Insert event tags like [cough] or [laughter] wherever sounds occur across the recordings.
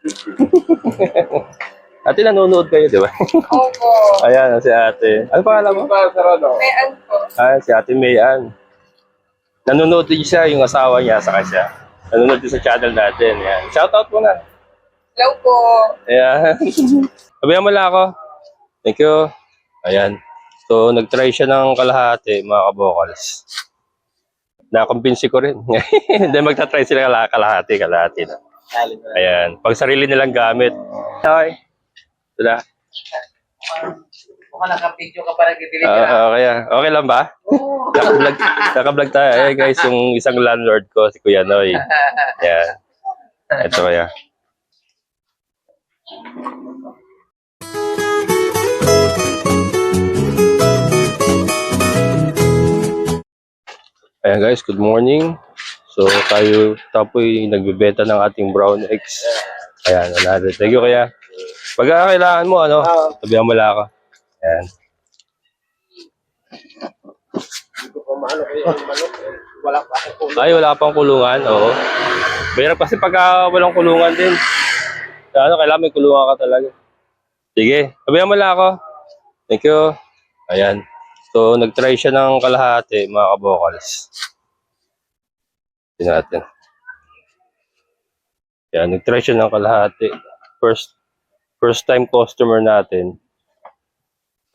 [laughs] ate, nanonood kayo, di ba? Opo. [laughs] Ayan, si ate. Ano pangalan mo? May ano po. Ah, si ate Mayan. Nanonood din siya, yung asawa niya, saka siya. Nanonood din sa channel natin. Yan. Shoutout mo na. Hello po. Ayan. [laughs] Sabihan mo lang ako. Thank you. Ayan. So, nag-try siya ng kalahati, mga kabokals. Nakumbinsi ko rin. Hindi, magta-try sila kala- kalahati, kalahati na. Ayan. Pag sarili nilang gamit. Okay. Sila. Mukhang naka-video ka pa nag-delete Ah, ka. ah, kaya, okay lang ba? Naka-vlog, naka-vlog tayo. Eh guys, yung isang landlord ko, si Kuya Noy. [laughs] Yan. Ito kaya. Ayan guys, good morning. So tayo tapoy nagbebenta ng ating brown eggs. Ayan, another. Thank you kaya. Pag ah, kailangan mo, ano, sabihan mo lang ako. Ayan. Ay, wala pang kulungan, oo. Mahirap kasi pagka walang kulungan din. Ano, kailangan may kulungan ka talaga. Sige, sabihan mo lang ako. Thank you. Ayan. So, nag-try siya ng kalahati, mga kabokals. Tingnan natin. Ayan, nag-try siya ng kalahati. First, first time customer natin.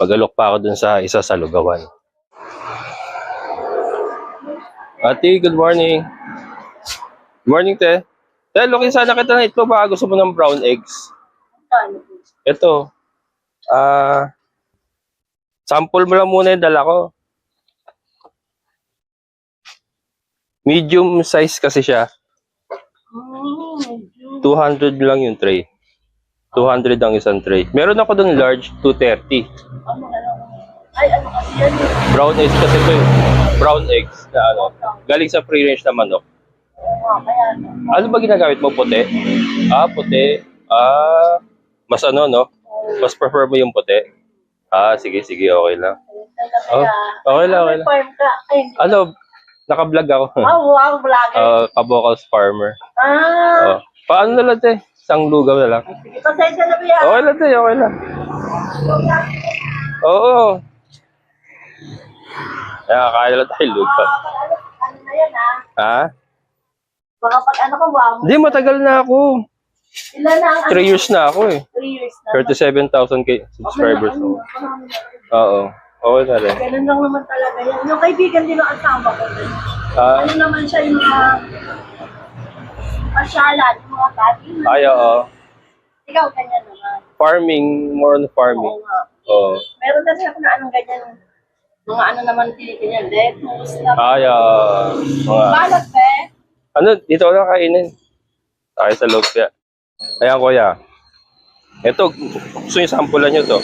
Pagalok pa ako dun sa isa sa lugawan. Ate, good morning. Good morning, te. Te, looking sana kita na ito. Baka gusto mo ng brown eggs. Ito. Ah, sample mo lang muna yung dala ko. Medium size kasi siya. 200 lang yung tray. 200 ang isang tray. Meron ako doon large, 230. Ay, ano kasi yan. Brown eggs kasi ito yung brown eggs na ano. Galing sa free range na manok. Ano. Ba ginagamit mo? Puti? Ah, puti. Ah, mas ano, no? Mas prefer mo yung puti? Ah, sige, sige, okay lang. Oh, okay lang, okay lang. Ano, naka-vlog ako. ah, wow, vlogger. Uh, [laughs] kabokals farmer. ah, Oh. Paano na lang, te? Isang lugaw na lang. sige, pasensya na ba yan? Okay lang, te. Okay lang. Oo. Kaya kaya lang tayo lugaw. Ah, ano, ano na yan ah. Ha? Baka pag ano ka, wow. Hindi, matagal na ako. Ilan na ang ano? 3 years na ako eh. Three years na. 37,000 k subscribers. Ano, ako. Oo. Rin. Ganun lang naman talaga yan. Yung kaibigan din ng asawa ko. Ah, Ano naman siya yung mga pasyalan, yung mga gabi. ay, oo. Ikaw, ganyan naman. Farming, more on farming. Oo nga. Oo. Meron na rin ako na anong ganyan. Mga ano naman tinitingnan, lettuce, na Ay, ah, mga... Balat, be. Ano, dito na kainin. Tayo sa loob kaya. Ayan, kuya. Ito, gusto niyo sampulan nyo to.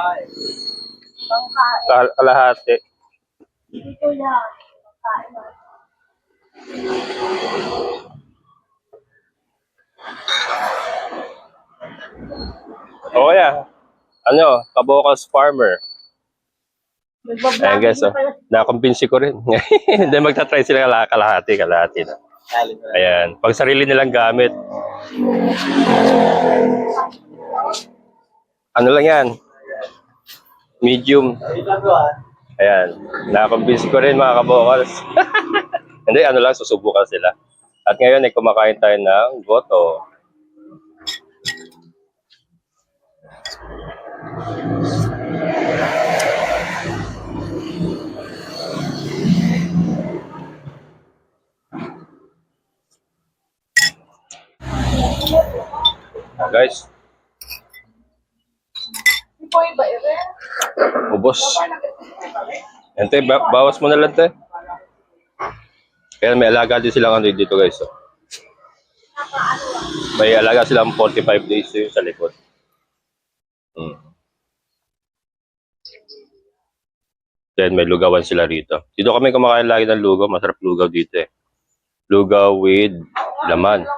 Pangkain. Kal- Kalahati. Dito yan. Pangkain. ah. O kuya, ano, kabokals farmer. Ayan guys, na oh. Nakumbinsi ko rin. [laughs] Hindi, magta-try sila kala- kalahati, kalahati na. Ayan, pag sarili nilang gamit. Ano lang yan? Medium. Ayan, nakumbinsi ko rin mga kabokals. [laughs] Hindi, ano lang, susubukan sila. At ngayon ay kumakain tayo ng goto. Guys, Hindi po iba, iba. Ubos. Yan te, ba- bawas mo na lang te. Kaya may alaga din silang ano dito guys. Oh. May alaga silang 45 days yun sa likod. Hmm. Then may lugawan sila rito. Dito kami kumakain lagi ng lugaw. Masarap lugaw dito eh. Lugaw with laman.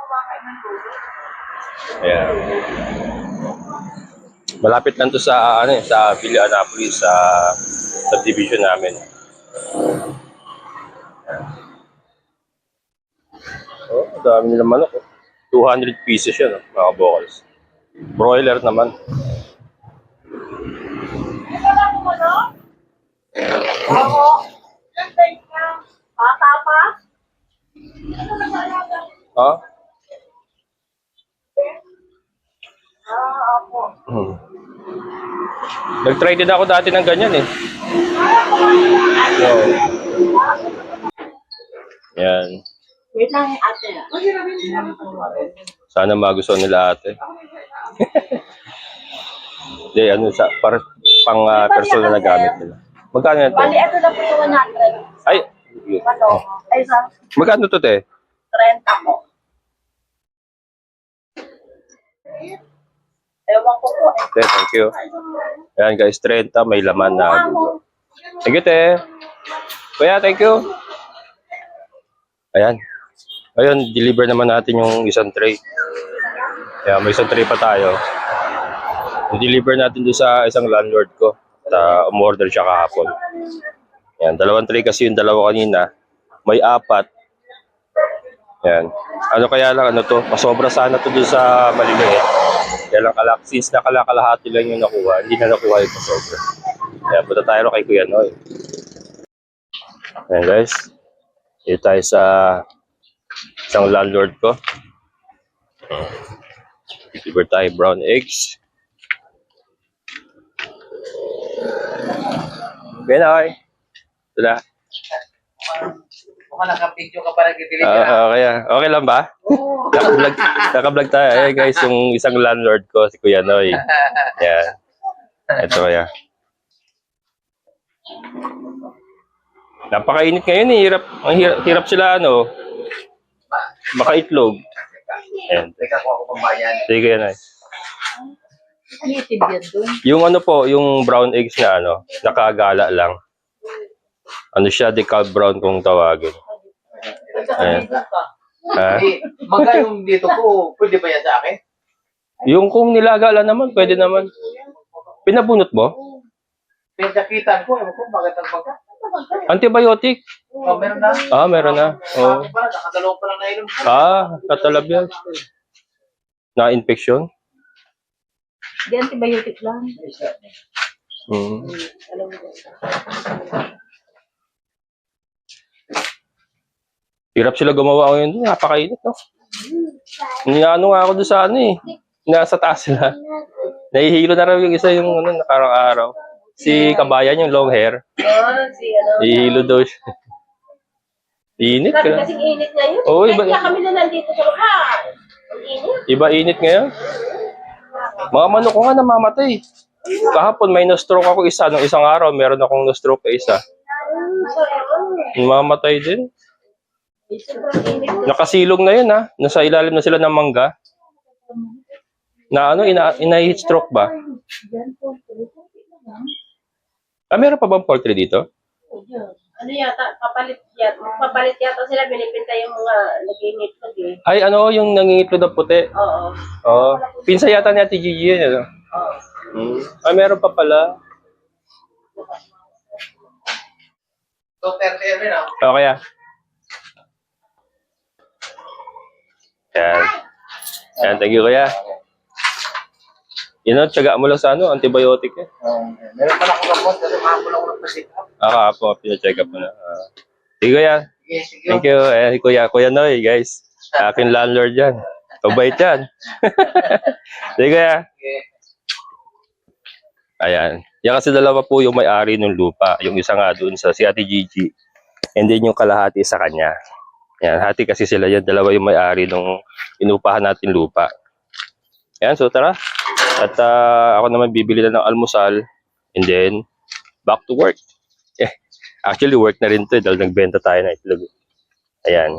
Ayan. Malapit lang to sa ano eh, sa Villa Annapolis sa subdivision namin. Oh, dami nilang manok. Oh. 200 pieces yun, oh, mga vocals. Broiler naman. Oo. Bata pa? Ha? Ah, opo. Nag-try din ako dati ng ganyan eh. So, yan. Wait lang, ate. Sana magustuhan nila ate. [laughs] Hindi, ano, sa, para, pang uh, personal na gamit nila. Magkano yan? Bali, ito na po yung 100. Ay, Ano? Ay, sa magkano to te? 30 po. Ewan ko po. eh. Te, thank you. Ayan guys, 30, may laman na. Sige te. Kuya, thank you. Ayan. Ayun, deliver naman natin yung isang tray. Ayan, may isang tray pa tayo. I-deliver natin doon sa isang landlord ko. At uh, umorder siya kahapon. Ayan, dalawang tray kasi yung dalawa kanina. May apat. Ayan. Ano kaya lang, ano to? Masobra sana to doon sa maliliit. Kaya lang kalak, since nakalakalahati lang yung nakuha, hindi na nakuha yung pasobra. Kaya punta tayo kay Kuya Noy. Ayan guys. Dito tayo sa isang landlord ko. Deliver tayo brown eggs. Kuya Noy. Ito na. Mukhang naka-video ka pa nag-deliver. Ah, okay, ah. okay lang ba? Naka-vlog, naka-vlog tayo. Ayan guys, yung isang landlord ko, si Kuya Noy. Yan. Ito kaya. Napakainit ngayon eh. Hirap, ang hirap, hirap sila ano. Makaitlog. Ayan. Teka ko ako pambayan. Sige Kuya Noy. Native yan dun. Yung ano po, yung brown eggs na ano, nakagala lang. Ano siya, decal brown kung tawagin. Ayan. Ha? Eh, maga yung dito ko, pwede ba yan sa akin? Yung kung nilagala naman, pwede naman. Pinabunot mo? Pinsakitan ko, ewan ko, magandang baga. Antibiotic. Oh, meron na. Ah, meron na. Ako pala, nakadalawa pa lang nainom ko. Ah, katalab yan. Na-infection? Hindi antibiotic lang. Hmm. Alam mo. Hirap sila gumawa ngayon. Napakainit, no? Niano nga ako doon sa ano eh. Nasa taas sila. Nahihilo na raw yung isa yung ano, nakarang araw. Si Kabayan, yung long hair. Oh, si ano. Nahihilo daw siya. Init ka. kasing init ngayon. Oo, iba- Kaya kami na nandito sa lugar. Ang init. Iba init ngayon. Mga manok ko nga namamatay. Kahapon may na-stroke ako isa. Nung isang araw, meron akong na-stroke ka isa. Mamatay din. Nakasilong na yun ha. Nasa ilalim na sila ng mangga. Na ano, ina, ina-heat stroke ba? Ah, meron pa bang poultry dito? Ano yata, papalit yata, papalit yata sila, binibenta yung mga nag-init ko eh. Ay, ano, yung nangingitlog na puti. Oo. Oo. Pinsa yata ni Ate Gigi yun. Ano? Oo. Hmm. Ah, meron pa pala. So, 30 rin. Okay ah. Yan. Yan, thank you kuya. Yun know, tsaga mo lang sa ano, antibiotic eh. Um, meron pala ako gamot kasi mahapon ako nagpa-sit up. Ah, po, pina-check up mo na. Ah. Sige kuya. Sige, sige. Thank you. Eh, kuya, kuya Noy, guys. Akin landlord yan. Kabait yan. [laughs] Sige kuya. Sige. Ayan. Yan kasi dalawa po yung may-ari ng lupa. Yung isa nga doon sa si Ate Gigi. And then yung kalahati sa kanya. Yan, hati kasi sila yan. Dalawa yung may-ari nung inupahan natin lupa. Yan, so tara. At ah, ako naman bibili na ng almusal. And then, back to work. Eh, actually, work na rin to eh, dahil nagbenta tayo na itlog. Ayan.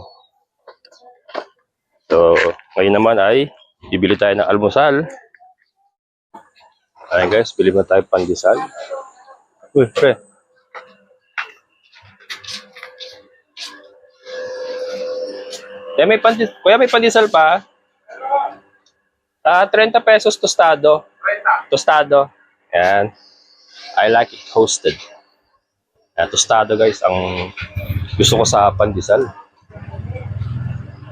So, ngayon naman ay bibili tayo ng almusal. Ayan guys, bili na tayo pandesal. Uy, pre. Kuya, may pandis Kuya, may pandesal pa? Ah, 30 pesos tostado. Tostado. Yan. I like it toasted. Yan, tostado guys, ang gusto ko sa pandesal.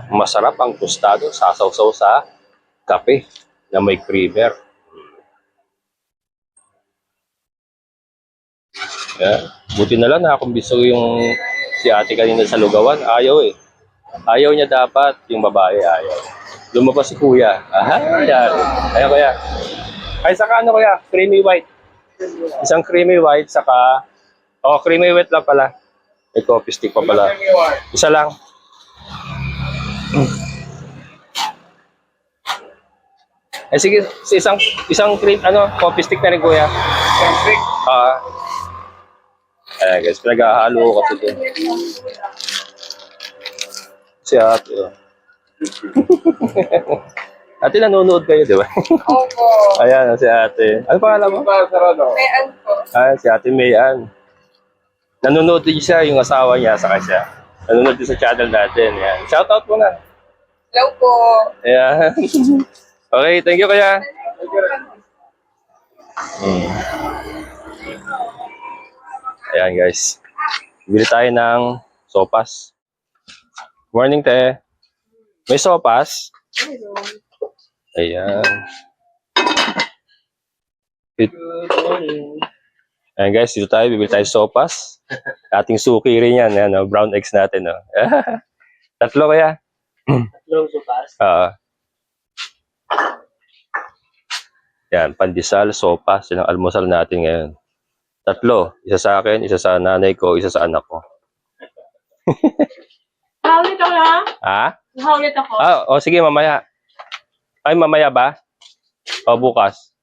Masarap ang tostado, sasawsaw sa kape na may creamer. Yeah. Buti na lang nakakumbisa ko yung si ate kanina sa lugawan. Ayaw eh. Ayaw niya dapat, yung babae ayaw. Lumabas si kuya. Aha, yan. Ayaw kuya. Ay, saka ano kuya? Creamy white. Isang creamy white, saka... Oh, creamy white lang pala. May coffee stick pa pala. Isa lang. Eh sige, sa isang isang cream ano, coffee stick na rin kuya. Ah. eh guys, pinaghahalo ko kasi. Si ate. oh. [laughs] ate, nanonood kayo, di ba? Opo. Ayan, si ate. Ano pangalan mo? Mayan po. Ah, si ate Mayan. Nanonood din siya, yung asawa niya, saka siya. Nanonood din sa channel natin. Yan. Shoutout mo na. Hello po. Ayan. [laughs] okay, thank you kaya. Hmm. Ayan guys. Bili tayo ng sopas. Morning, te. May sopas? Ayan. Good morning. Ayan guys, dito tayo. Bibili tayo sopas. Ating suki rin yan. Ayan, oh, brown eggs natin. Oh. [laughs] Tatlo kaya? Tatlong supas. Ah. yan, pandesal, sopas, yun ang almusal natin ngayon. Tatlo, isa sa akin, isa sa nanay ko, isa sa anak ko. [laughs] Hawlit ako lang. Ha? Hawlit ako. Ah, o sige, mamaya. Ay, mamaya ba? O bukas.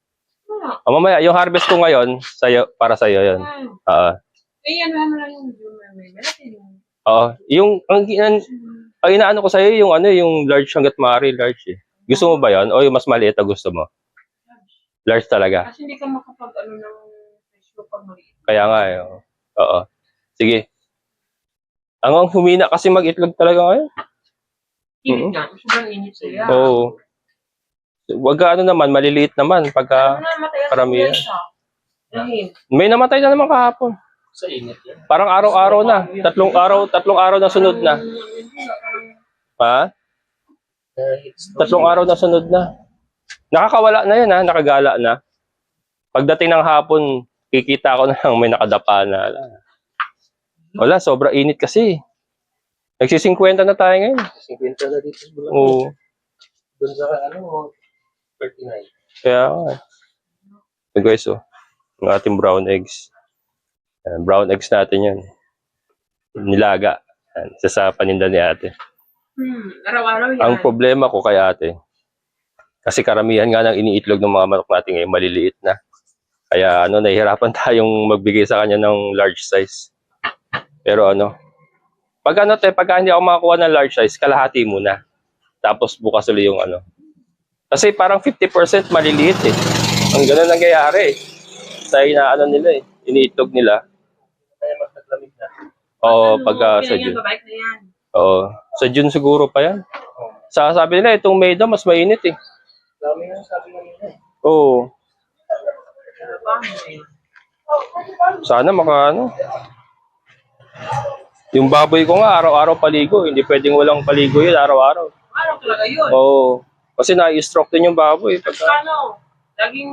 O mamaya, yung harvest ko ngayon, sa'yo, para sa'yo yun. Oo. Eh, ano ano lang yung Oo. Yung, ang, ang, ang inaano ko sa'yo, yung ano, yung large hanggat maaari, large eh. Gusto mo ba yun? O yung mas maliit na gusto mo? Large talaga. Kasi hindi ka makapag ano ng presyo pag maliit. Kaya nga eh. Oo. Oo. Sige. Ang ang humina kasi mag-itlog talaga ngayon. Init nga. Sobrang init. Oo. Wag ka ano naman, maliliit naman. Pagka Ano na matay ang Karamihan. may namatay na naman kahapon. Sa init yan. Parang araw-araw na. Tatlong araw, tatlong araw na sunod na. Ha? Tatlong araw na sunod na. Nakakawala na yun ha, nakagala na. Pagdating ng hapon, kikita ko na lang may nakadapa na. Wala, sobra init kasi. Nagsi-50 na tayo ngayon. 50 na dito sa Bulacan. Oo. Doon sa ano, 39. Kaya nga. Ito guys, oh. Yung ating brown eggs. Yan, brown eggs natin yan. Nilaga. Yan, isa sa paninda ni ate. Hmm, araw-araw yan. Ang problema ko kay ate, kasi karamihan nga ng iniitlog ng mga manok natin ngayon, maliliit na. Kaya ano, nahihirapan [laughs] tayong magbigay sa kanya ng large size. Pero ano, pag ano te, pag hindi ako makakuha ng large size, kalahati muna. Tapos bukas ulit yung ano. Kasi parang 50% maliliit eh. Ang ganun nangyayari eh. Sa inaano nila eh, iniitlog nila. Kaya mas naglamig na. Oo, Ano, pagka sa June. babalik na yan. Oo, sa June siguro pa yan. Sa sabi nila, itong May daw, mas mainit eh. Dami nga sabi nga nila. eh. Oo. Ano? Ano Sana maka ano. Yung baboy ko nga, araw-araw paligo. Hindi pwedeng walang paligo yun, araw-araw. Araw talaga yun. Oo. Kasi na-stroke din yung baboy. Pagka Ano? Laging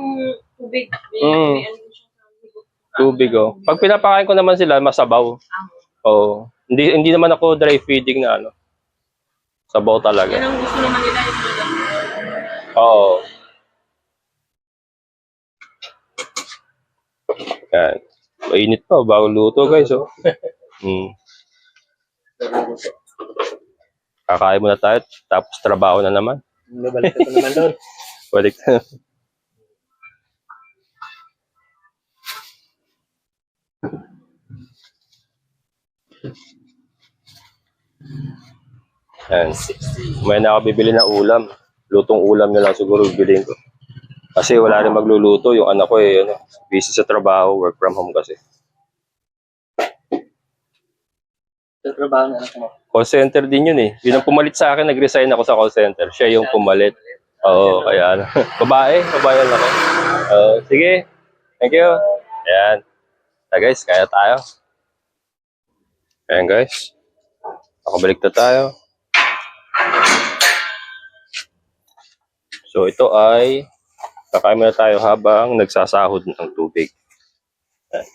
tubig. May, Mm. may ano siya sa tubig, oh. Pag pinapakain ko naman sila, masabaw. Amo. Oo. Hindi, hindi naman ako dry feeding na ano. Sabaw Yan talaga. ang gusto naman nila yung Oo. Yan. Mainit pa, bago luto guys, oh. [laughs] Hmm. Kakain muna tayo, tapos trabaho na naman. Nabalik ka pa naman doon. [laughs] Balik na. May na ako bibili na ulam. Lutong ulam na lang siguro bibiliin ko. Kasi wala rin magluluto. Yung anak ko eh, ano, busy sa trabaho, work from home kasi. Trabaho na anak mo. Call center din yun eh. Yun ang pumalit sa akin, nag-resign ako sa call center. Siya yung pumalit. Oo, kaya ano. [laughs] Babae, babae lang ako. Oo, sige. Thank you. Ayan. Ah, guys, kaya tayo. Ayan guys. Nakabalik na tayo. So ito ay kakain muna tayo habang nagsasahod ng tubig. Ayan.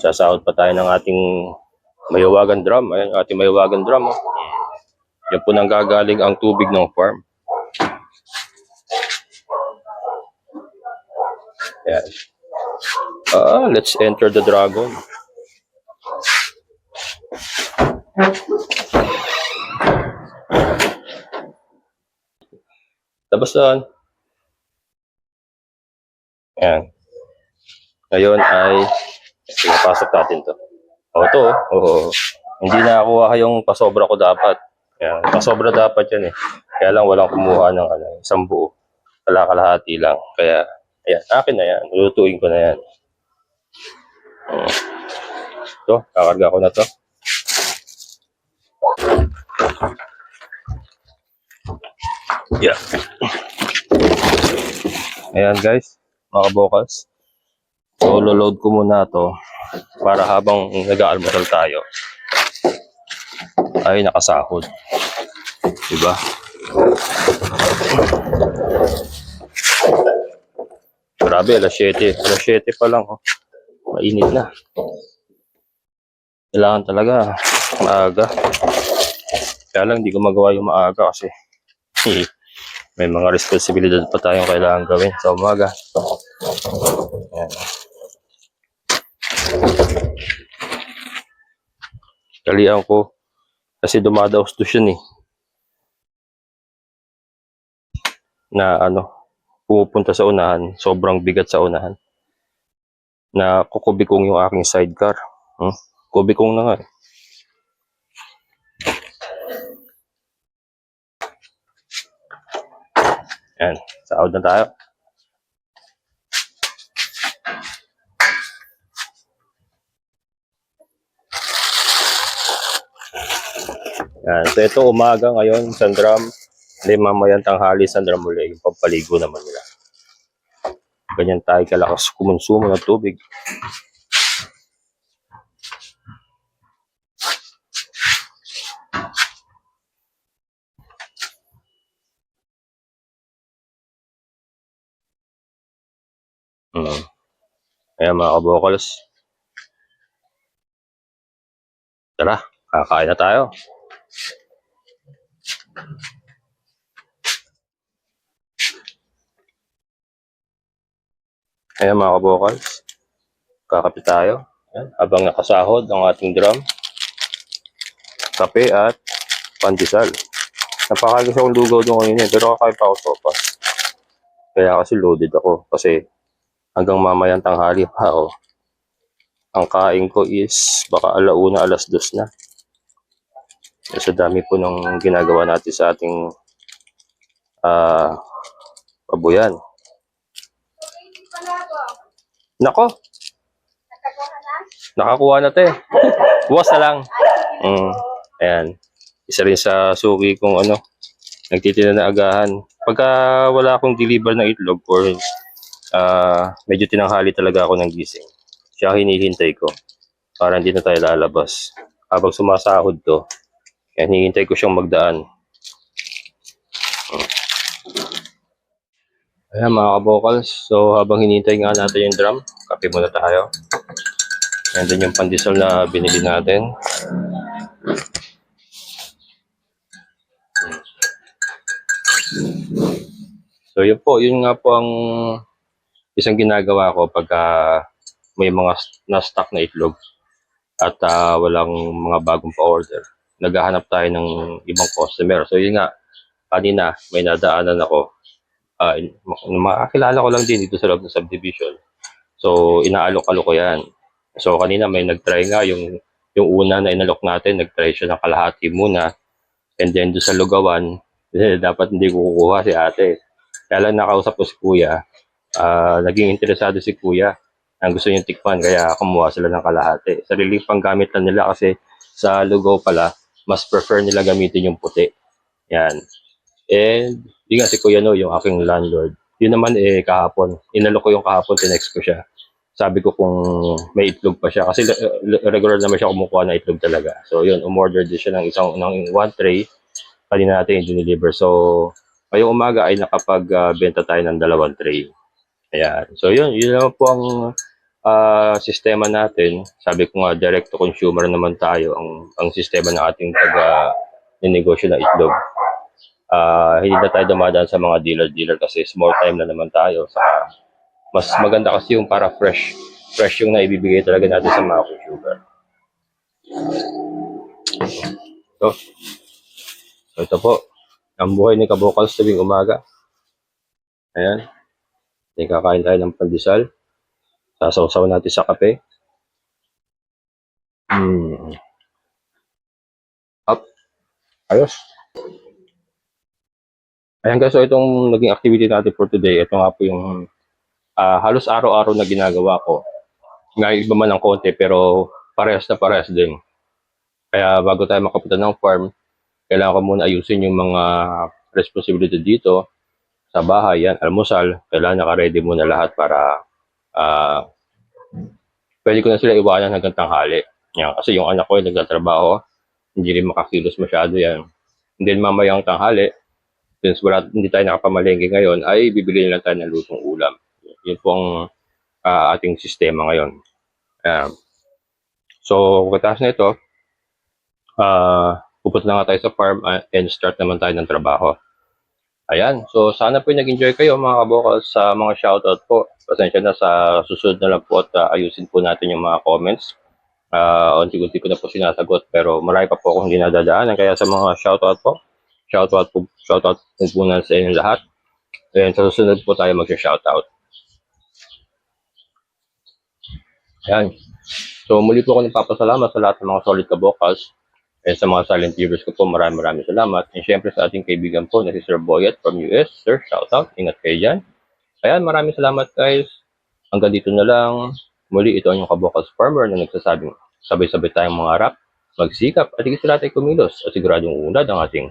Sasahod pa tayo ng ating mayawagan drum. Ayan, ating mayawagan drum. Oh. Yan po nang gagaling ang tubig ng farm. Ayan. Ah, let's enter the dragon. Tapos doon. Ayan. Ngayon ay pinapasok natin to. O ito, oh. Hindi na nakuha yung pasobra ko dapat. Ayan. Pasobra dapat yan eh. Kaya lang walang kumuha ng ano, isang buo. Kalakalahati lang. Kaya, ayan, akin na yan. Lulutuin ko na yan. Oh. Ito, kakarga ko na to. Yeah. Ayan guys, mga kabokals. So, load ko muna to para habang nag-aalmusal tayo ay nakasahod. Diba? Grabe, alas 7. Alas 7 pa lang. Oh. Mainit na. Kailangan talaga maaga. Kaya lang, hindi ko magawa yung maaga kasi [laughs] may mga responsibilidad pa tayong kailangan gawin sa umaga. Ayan. Kalian ko kasi dumadaos to siya eh. Na ano, pumupunta sa unahan, sobrang bigat sa unahan. Na kukubikong yung aking sidecar. Hmm? Kubikong na nga eh. Yan, sahod na tayo. Yan, so ito umaga ngayon, Sandram. Hindi mamayang tanghali, Sandram muli. Yung pampaligo naman nila. Ganyan tayo kalakas kumonsumo ng tubig. Hmm. Ayan mga kabokals. Tara, kakain na tayo. Ayan mga kabokals. Kakapit tayo. Ayan, habang nakasahod ang ating drum. Kape at pandesal. Napakalis akong lugaw doon kanina eh, pero kakain pa ako sopas. Kaya kasi loaded ako kasi hanggang mamayang tanghali pa ako. Ang kain ko is baka alauna, alas dos na. Sa dami po ng ginagawa natin sa ating ah pabuyan. Nako! Nakakuha na te. Buwas na lang. Mm, ayan. Isa rin sa suki kong ano, nagtitinda na agahan. Pagka wala akong deliver ng itlog or ah medyo tinanghali talaga ako ng gising. Siya hinihintay ko para hindi na tayo lalabas. Habang sumasahod to, yan, hinihintay ko siyang magdaan. Ayan mga kabokals, so habang hinihintay nga natin yung drum, kape muna tayo. Yan din yung pandesal na binili natin. So yun po, yun nga po ang isang ginagawa ko pagka may mga na-stock na itlog at ah, walang mga bagong pa-order. Naghahanap tayo ng ibang customer. So yun nga, kanina may nadaanan ako. Uh, makakilala ko lang din dito sa loob ng subdivision. So inaalok-alok ko yan. So kanina may nag-try nga yung yung una na inalok natin, nag-try siya ng kalahati muna. And then doon sa lugawan, [laughs] eh, dapat hindi kukuha si ate. Kaya lang nakausap ko si kuya, ah, naging interesado si kuya ang gusto niyang tikman kaya kumuha sila ng kalahati. Sariling panggamit lang nila kasi sa lugaw pala, mas prefer nila gamitin yung puti. Yan. And, yun nga si Kuya No, yung aking landlord. Yun naman eh kahapon. Inalok ko yung kahapon, tinext ko siya. Sabi ko kung may itlog pa siya. Kasi uh, regular naman siya kumukuha ng itlog talaga. So yun, umorder din siya ng isang ng one tray kanina natin yung deliver. So, ngayong umaga ay nakapag-benta tayo ng dalawang tray. Ayan. So, yun. Yun naman po ang ah, sistema natin. Sabi ko nga, direct to consumer naman tayo ang, ang sistema ng ating taga negosyo ng itlog. Ah, hindi na tayo dumadaan sa mga dealer-dealer kasi small time na naman tayo. Saka, mas maganda kasi yung para fresh. Fresh yung naibibigay talaga natin sa mga consumer. So, so ito po. Ang buhay ni Kabokals tuwing umaga. Ayan. Kakain tayo ng pandesal. Sasawsaw natin sa kape. Hmm. Up. Ayos. Ayan guys, so itong naging activity natin for today, ito nga po yung ah, halos araw-araw na ginagawa ko. Nga iba man ng konti, pero parehas na parehas din. Kaya bago tayo makapunta ng farm, kailangan ko muna ayusin yung mga responsibility dito sa bahay. Yan, almusal, kailangan naka-ready muna lahat para ah pwede ko na sila iwanan hanggang tanghali. Yan, kasi yung anak ko ay nagtatrabaho, hindi rin makakilos masyado yan. And then mamayang tanghali, since wala, hindi tayo nakapamalengke ngayon, ay bibili lang tayo ng lutong ulam. Yun po ang ah, ating sistema ngayon. Ayan. so, pagkatapos na ito, ah pupunta na nga tayo sa farm and start naman tayo ng trabaho. Ayan, so sana po nag-enjoy kayo mga kabokal sa mga shoutout po. Pasensya na sa susunod na lang po at ah, ayusin po natin yung mga comments. Ah, unti-unti ko na po sinasagot pero marami pa po akong hindi nadadaanan kaya sa mga shoutout po, shoutout po, shoutout po muna sa inyo lahat. And sa susunod po tayo mag-shoutout. Ayan. So muli po ako nagpapasalamat sa lahat ng mga solid kabokals. And sa mga silent viewers ko po, maraming maraming salamat. And syempre sa ating kaibigan po na si Sir Boyet from US. Sir, shoutout. Ingat kayo dyan. Ayan, maraming salamat guys. Hanggang dito na lang. Muli, ito ang yung kabokals farmer na nagsasabing sabay-sabay tayong mga rap, magsikap at higit lahat ay kumilos at siguradong unad ang ating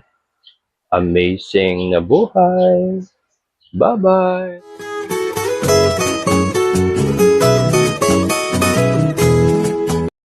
amazing na buhay. Bye-bye!